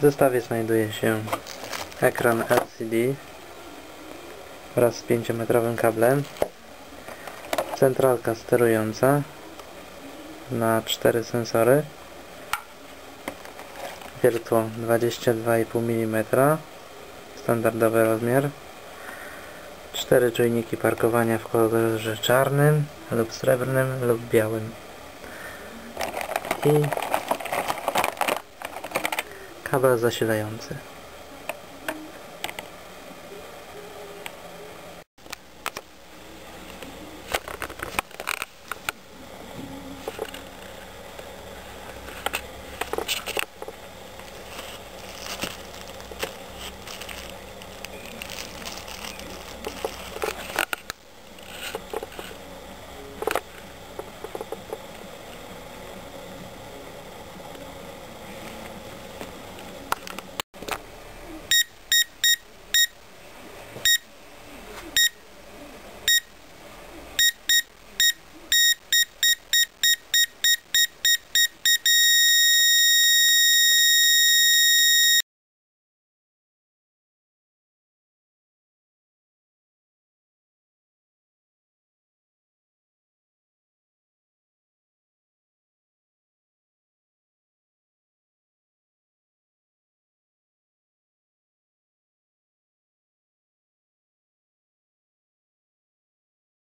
W zestawie znajduje się ekran LCD wraz z 5-metrowym kablem, centralka sterująca na 4 sensory, wiertło 22,5 mm, standardowy rozmiar, 4 czujniki parkowania w kolorze czarnym lub srebrnym lub białym. I kabel zasilający.